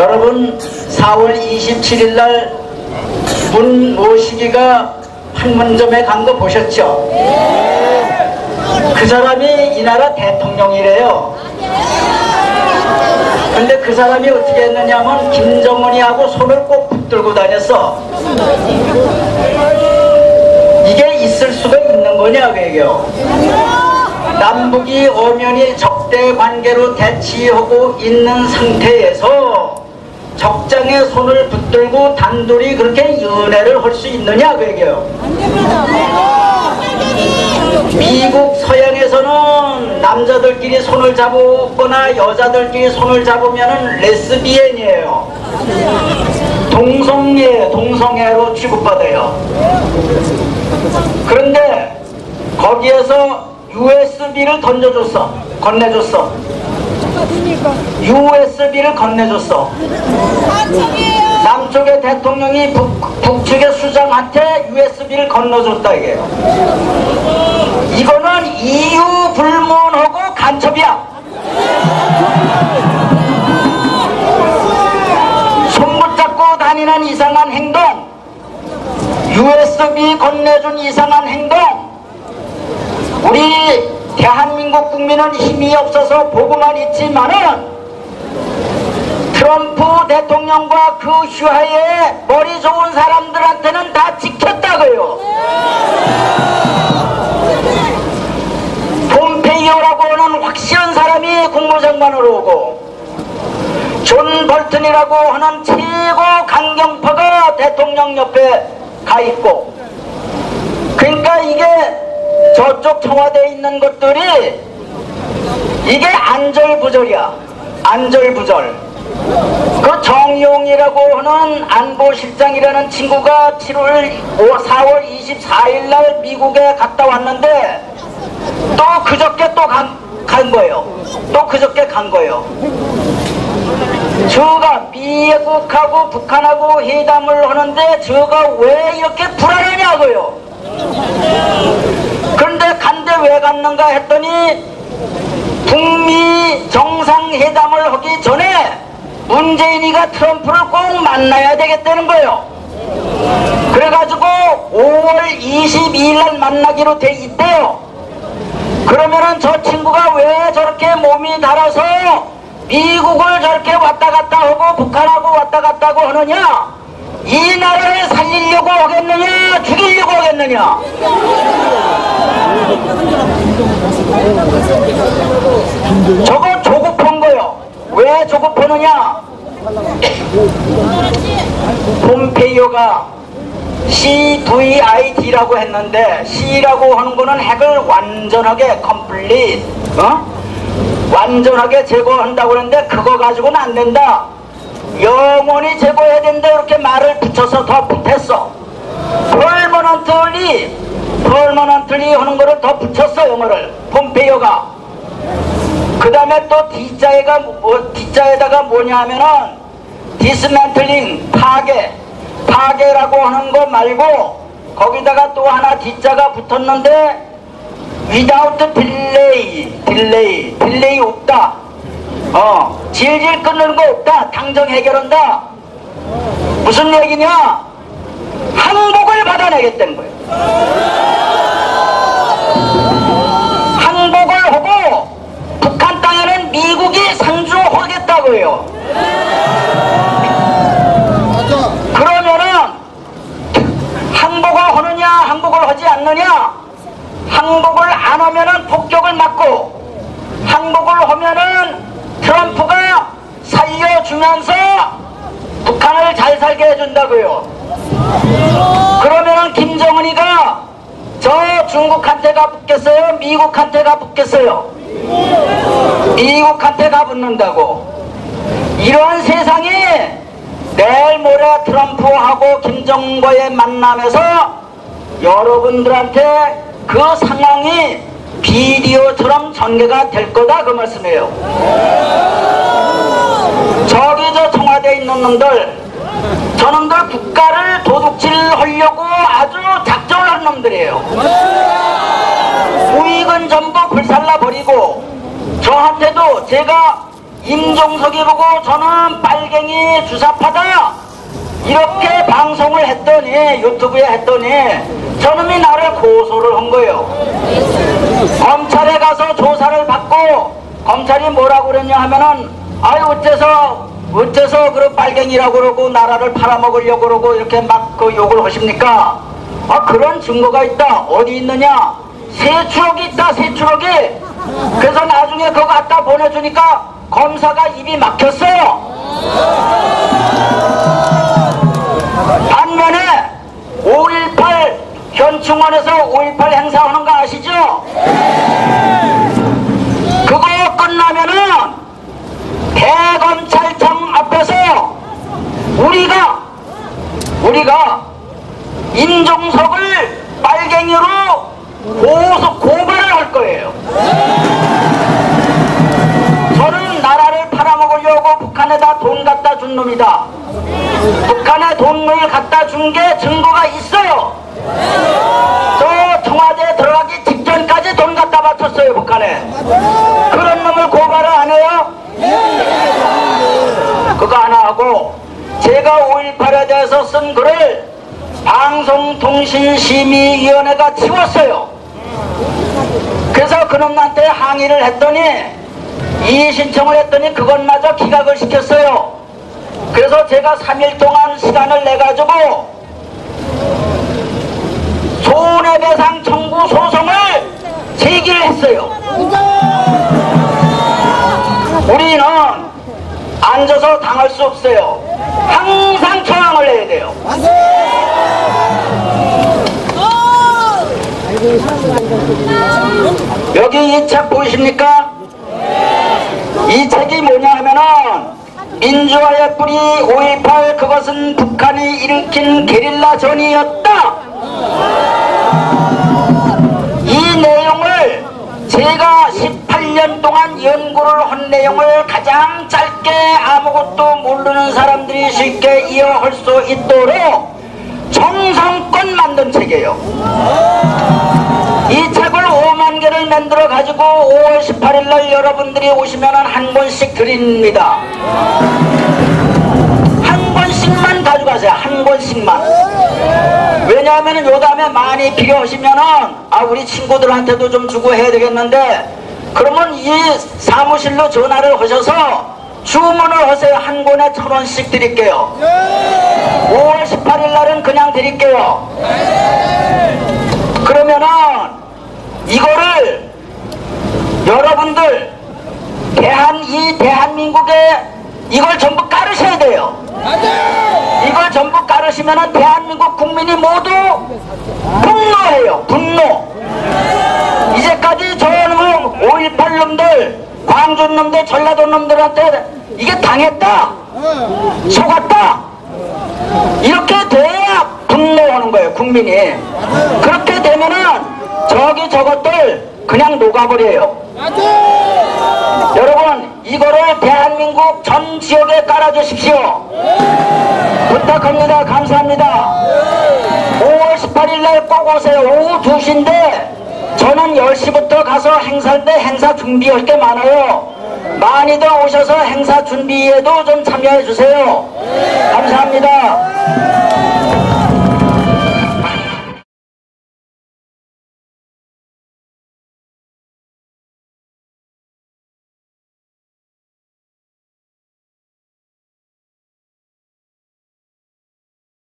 여러분 4월 27일 날 문 모시기가 판문점에 간 거 보셨죠? 그 사람이 이 나라 대통령이래요. 근데 그 사람이 어떻게 했느냐면 김정은이하고 손을 꼭 붙들고 다녔어. 이게 있을 수가 있는 거냐 그게요. 남북이 엄연히 적대 관계로 대치하고 있는 상태에서 적장에 손을 붙들고 단둘이 그렇게 연애를 할 수 있느냐 그 얘기예요. 미국 서양에서는 남자들끼리 손을 잡거나 여자들끼리 손을 잡으면 레스비엔이에요. 동성애, 동성애로 취급받아요. 그런데 거기에서 USB를 던져줬어. 건네줬어. USB를 건네줬어. 남쪽의 대통령이 북, 북측의 수장한테 USB를 건너줬다 이게요. 이거는 이유 불문하고 간첩이야. 손 붙잡고 다니는 이상한 행동, USB 건네준 이상한 행동, 우리 대한민국 국민은 힘이 없어서 보고만 있지만은 트럼프 대통령과 그 슈하에 머리 좋은 사람들한테는 다 지켰다고요. 폼페이오라고 하는 확실한 사람이 국무장관으로 오고 존 볼튼이라고 하는 최고 강경파가 대통령 옆에 가 있고 그러니까 이게 저쪽 청와대에 있는 것들이 이게 안절부절이야. 안절부절. 그 정용이라고 하는 안보실장이라는 친구가 7월 4월 24일 날 미국에 갔다 왔는데 또 그저께 또간 거예요. 또 그저께 간 거예요. 저가 미국하고 북한하고 회담을 하는데 저가 왜 이렇게 불안하냐고요. 그런데 간데 왜 갔는가 했더니 북미 정상회담을 하기 전에 문재인이가 트럼프를 꼭 만나야 되겠다는 거예요. 그래가지고 5월 22일 날 만나기로 돼 있대요. 그러면은 저 친구가 왜 저렇게 몸이 달아서 미국을 저렇게 왔다 갔다 하고 북한하고 왔다 갔다 하고 하느냐? 이 나라를 살리려고 하겠느냐? 죽이려고 하겠느냐? 저거 조급한 거요. 왜 조급하느냐? 폼페이오가 CVID라고 했는데 C라고 하는 거는 핵을 완전하게 컴플릿 어? 완전하게 제거한다고 그러는데 그거 가지고는 안 된다. 영원히 제거해야 된다 이렇게 말을 붙여서 더 붙였어. 펄머넌트리 펄머넌트리 하는 거를 더 붙였어 영어를. 폼페이오가. 그 다음에 또 D자에가 뭐, D자에다가 뭐냐 하면은 디스맨틀링 파괴. 파괴라고 하는 거 말고 거기다가 또 하나 D자가 붙었는데 without delay delay delay 없다. 어 질질 끊는 거 없다. 당장 해결한다. 무슨 얘기냐 항복을 받아내겠다는 거예요. 항복을 하고 북한 땅에는 미국이 상주하겠다고요. 그러면은 항복을 하느냐 항복을 하지 않느냐? 항복을 안 하면은 폭격을 맞고 항복을 하면은 트럼프가 살려주면서 북한을 잘 살게 해준다고요 그러면은 김정은이가 저 중국한테 가 붙겠어요? 미국한테 가 붙겠어요? 미국한테 가 붙는다고. 이러한 세상이 내일 모레 트럼프하고 김정은과의 만남에서 여러분들한테 그 상황이 비디오처럼 전개가 될 거다 그 말씀이에요. 저기 저 청와대에 있는 놈들 저놈들 국가를 도둑질 하려고 아주 작정을 한 놈들이에요 우익은 전부 불살라 버리고 저한테도 제가 임종석이 보고 저는 빨갱이 주사파다 이렇게 방송을 했더니 유튜브에 했더니 저놈이 나를 고소를 한 거예요 검찰에 가서 조사를 받고 검찰이 뭐라고 그랬냐 하면은 아유 어째서 어째서 그 빨갱이라고 그러고 나라를 팔아먹으려고 그러고 이렇게 막 그 욕을 하십니까? 아 그런 증거가 있다. 어디 있느냐? 세추록이 있다 세추록이. 그래서 나중에 그거 갖다 보내주니까 검사가 입이 막혔어요. 반면에 5.18 현충원에서 5.18 행사하는 거 아시죠? 돈을 갖다 준 게 증거가 있어요. 저 청와대에 들어가기 직전까지 돈 갖다 바쳤어요 북한에. 그런 놈을 고발을 안 해요? 그거 하나 하고 제가 5.18에 대해서 쓴 글을 방송통신심의위원회가 지웠어요. 그래서 그놈한테 항의를 했더니 이의 신청을 했더니 그것마저 기각을 시켰어요. 그래서 제가 3일 동안 시간을 내가지고 손해배상 청구 소송을 제기를 했어요. 우리는 앉아서 당할 수 없어요. 항상 저항을 해야 돼요. 여기 이 책 보이십니까? 이 책이 뭐냐 하면은 민주화의 뿌리 5.18 그것은 북한이 일으킨 게릴라 전이었다. 이 내용을 제가 18년 동안 연구를 한 내용을 가장 짧게 아무것도 모르는 사람들이 쉽게 이해할 수 있도록 정성껏 만든 책이에요. 이 책을 5만 개를 만들어 가지고 5월 18일 날 여러분들이 오시면 한 권씩 드립니다. 한 권씩만 가져가세요. 한 권씩만. 왜냐하면 요 다음에 많이 필요하시면은 아 우리 친구들한테도 좀 주고 해야 되겠는데 그러면 이 사무실로 전화를 하셔서 주문을 하세요. 한 권에 천 원씩 드릴게요. 5월 18일 날은 그냥 드릴게요. 그러면은 이거를 여러분들 대한 이 대한민국에 이걸 전부 깔으셔야 돼요. 이걸 전부 깔으시면은 대한민국 국민이 모두 분노해요. 분노. 이제까지 저놈 5.18 놈들, 광주 놈들, 전라도 놈들한테 이게 당했다. 속았다. 이렇게 돼야 분노하는 거예요, 국민이. 그렇게 되면은 저기 저것들 그냥 녹아버려요. 여러분, 이거를 대한민국 전 지역에 깔아주십시오. 부탁합니다. 감사합니다. 5월 18일 날 꼭 오세요. 오후 2시인데 저는 10시부터 가서 행사인데 행사 준비할 게 많아요. 많이들 오셔서 행사 준비에도 좀 참여해 주세요. 감사합니다.